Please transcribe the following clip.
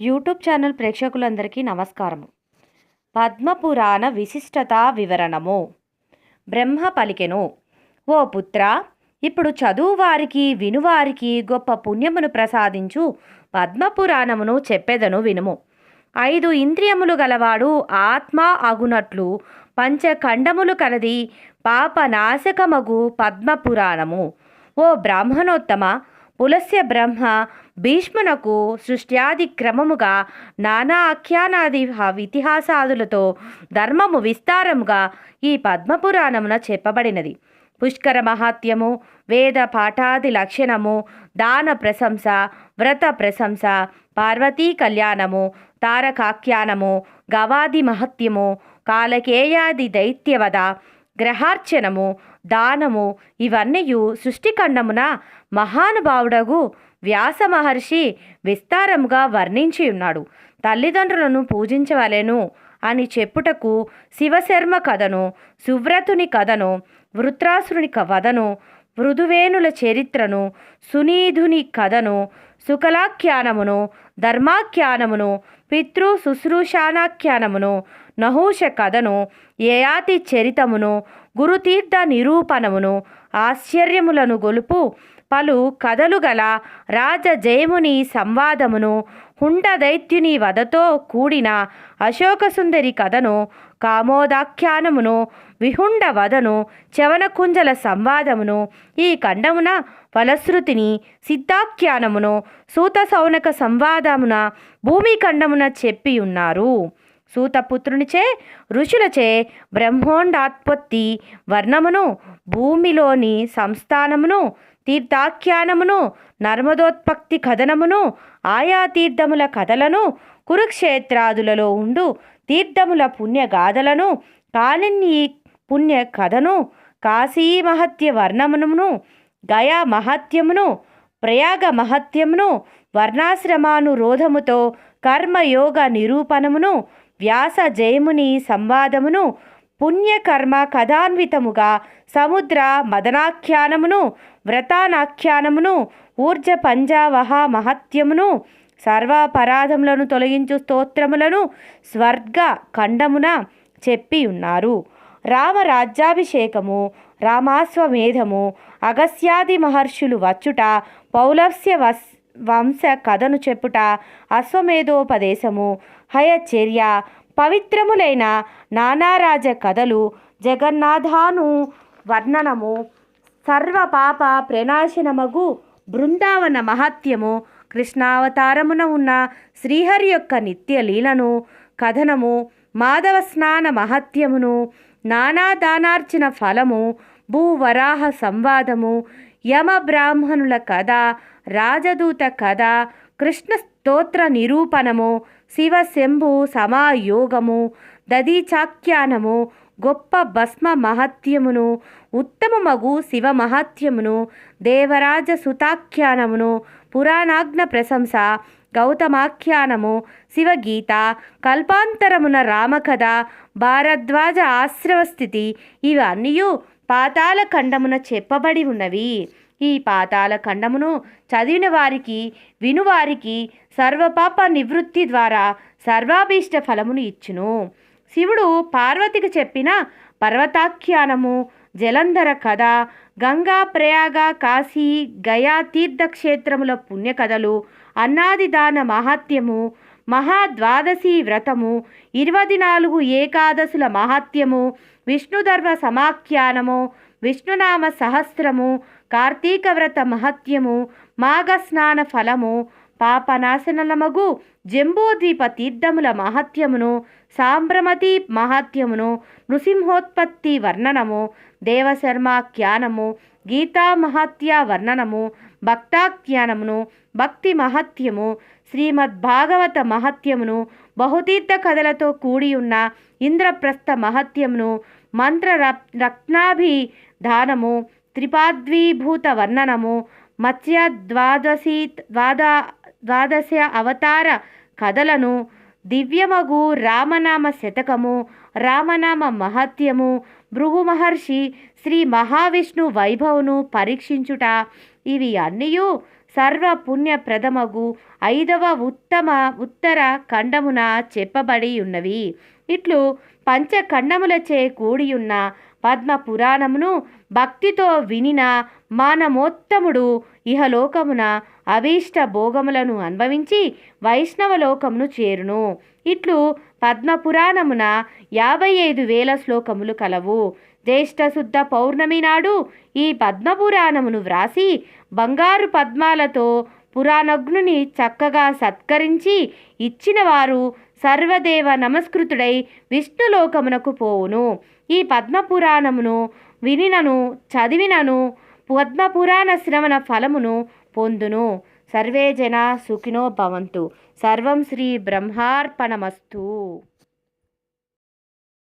YouTube channel ప్రేక్షకులందరికీ నమస్కారము. పద్మపురాణ విశిష్టత వివరణము. బ్రహ్మ పలికెను ఓ పుత్ర ఇప్పుడు చదువువారికి వినువారికి గొప్ప పుణ్యమును ప్రసాదించు పద్మపురాణమును చెప్పెదను వినుము. ఐదు ఇంద్రియములు గలవాడు ఆత్మ అగునట్లు పంచఖండములు కలది పాపనాశకమగు పద్మపురాణము. ఓ బ్రాహ్మణోత్తమ పులస్య బ్రహ్మ భీష్మునకు సృష్ట్యాది క్రమముగా నానా ఆఖ్యానాది ఇతిహాసాదులతో ధర్మము విస్తారముగా ఈ పద్మపురాణమున చెప్పబడినది. పుష్కర మహాత్యము వేద పాఠాది లక్షణము దాన ప్రశంస వ్రత ప్రశంస పార్వతీ కళ్యాణము తారకాఖ్యానము గవాది మహత్యము కాలకేయాది దైత్యవద గ్రహార్చనము దానము ఇవన్నీయు సృష్టిఖండమున మహానుభావుడగు వ్యాస మహర్షి విస్తారముగా వర్ణించి ఉన్నాడు తల్లిదండ్రులను పూజించవలెను అని చెప్పుటకు శివశర్మ కథను సువ్రతుని కథను వృత్రాసురుని కథను మృదువేనుల చరిత్రను సునీధుని కథను శుకలాఖ్యానమును ధర్మాఖ్యానమును పితృ శుశ్రూషానాఖ్యానమును నహూష కథను యయాతి చరితమును గురుతీర్థ నిరూపణమును ఆశ్చర్యములను గొలుపు పలు కథలు గల రాజజయముని సంవాదమును హుండ దైత్యుని వధతో కూడిన అశోకసుందరి కథను కామోదాఖ్యానమును విహుండ వదను చవనకుంజల సంవాదమును ఈ ఖండమున ఫలశ్రుతిని సిద్ధాఖ్యానమును సూత సౌనక సంవాదమున భూమి ఖండమున చెప్పి ఉన్నారు సూతపుత్రునిచే ఋషులచే బ్రహ్మోండాత్పత్తి వర్ణమును భూమిలోని సంస్థానమును తీర్థాఖ్యానమును నర్మదోత్పత్తి కథనమును ఆయా తీర్థముల కథలను కురుక్షేత్రాదులలో ఉండు. తీర్థముల పుణ్యగాథలను కాళిని పుణ్య కథను కాశీ మహత్య వర్ణమును గయా మహత్యమును ప్రయాగ మహత్యమును వర్ణాశ్రమానురోధముతో కర్మయోగ నిరూపణమును వ్యాస జయముని సంవాదమును పుణ్యకర్మ కథాన్వితముగా సముద్ర మదనాఖ్యానమును వ్రతానాఖ్యానమును ఊర్జ పంజావహ మహత్యమును సర్వాపరాధములను తొలగించు స్తోత్రములను స్వర్గ ఖండమున చెప్పి ఉన్నారు. రామరాజ్యాభిషేకము రామాశ్వమేధము అగస్యాది మహర్షులు వచ్చుట పౌలస్య వస్ వంశ కథను చెప్పుట అశ్వమేధోపదేశము హయచర్య పవిత్రములైన నానారాజ కథలు జగన్నాథాను వర్ణనము సర్వ పాప ప్రణాశనమగు బృందావన మహత్యము కృష్ణావతారమున ఉన్న శ్రీహరి యొక్క నిత్య లీలను కథనము మాధవ స్నాన మహత్యమును నానాదానార్చన ఫలము భూవరాహ సంవాదము యమ బ్రాహ్మణుల కథ రాజదూత కథ కృష్ణ స్తోత్ర నిరూపణము శివ శంభు సమాయోగము దదీచాఖ్యానము గొప్ప భస్మ మహత్యమును ఉత్తమమగు శివ మహత్యమును దేవరాజ సుతాఖ్యానమును పురాణాగ్న ప్రశంస గౌతమాఖ్యానము శివగీత కల్పాంతరమున రామకథ భారద్వాజ ఆశ్రవస్థితి ఇవన్నీ పాతాళ ఖండమున చెప్పబడి ఉన్నవి. ఈ పాతాల ఖండమును చదివిన వారికి వినువారికి సర్వపాప నివృత్తి ద్వారా సర్వాభీష్ట ఫలమును ఇచ్చును. శివుడు పార్వతికి చెప్పిన పర్వతాఖ్యానము జలంధర కథ గంగా ప్రయాగ కాశీ గయా తీర్థక్షేత్రముల పుణ్యకథలు అన్నాదిదాన మహాత్యము మహాద్వాదశి వ్రతము ఇరవై నాలుగు ఏకాదశుల మహాత్యము విష్ణుధర్మ సమాఖ్యానము విష్ణునామ సహస్రము కార్తీక వ్రత మహత్యము మాఘస్నాన ఫలము పాపనాశనలమగు జంబూద్వీప తీర్థముల మహత్యమును సాంబ్రమతి మహాత్యమును నృసింహోత్పత్తి వర్ణనము దేవశర్మాఖ్యానము గీతా మహత్య వర్ణనము భక్తాఖ్యానమును భక్తి మహత్యము శ్రీమద్భాగవత మహత్యమును బహుతీర్థ కథలతో కూడి ఉన్న ఇంద్రప్రస్థ మహత్యమును మంత్ర రత్నాభి రత్నాభిధానము త్రిపాద్వీభూత వర్ణనము మత్స్య ద్వాదశి ద్వాద ద్వాదశ అవతార కథలను దివ్యమగు రామనామ శతకము రామనామ మహత్యము భృగు మహర్షి శ్రీ మహావిష్ణు వైభవును పరీక్షించుట ఇవి అన్నీయు సర్వ పుణ్యప్రదమగు ఐదవ ఉత్తమ ఉత్తర ఖండమున చెప్పబడి ఉన్నవి ఇట్లు పంచఖండములచే కూడియున్న పద్మ పురాణమును భక్తితో వినిన మానమోత్తముడు ఇహలోకమున అభీష్ట భోగములను అనుభవించి వైష్ణవలోకమును చేరును. ఇట్లు పద్మపురాణమున యాభై ఐదు వేల శ్లోకములు కలవు. జ్యేష్ఠశుద్ధ పౌర్ణమి నాడు ఈ పద్మపురాణమును వ్రాసి బంగారు పద్మాలతో పురాణజ్ఞుని చక్కగా సత్కరించి ఇచ్చిన వారు సర్వదేవ నమస్కృతుడై విష్ణులోకమునకు పోవును. ఈ పద్మపురాణమును వినినను చదివినను పద్మపురాణ శ్రవణ ఫలమును పొందును. సర్వే జన సుఖినో భవంతు. సర్వం శ్రీ బ్రహ్మార్పణమస్తు.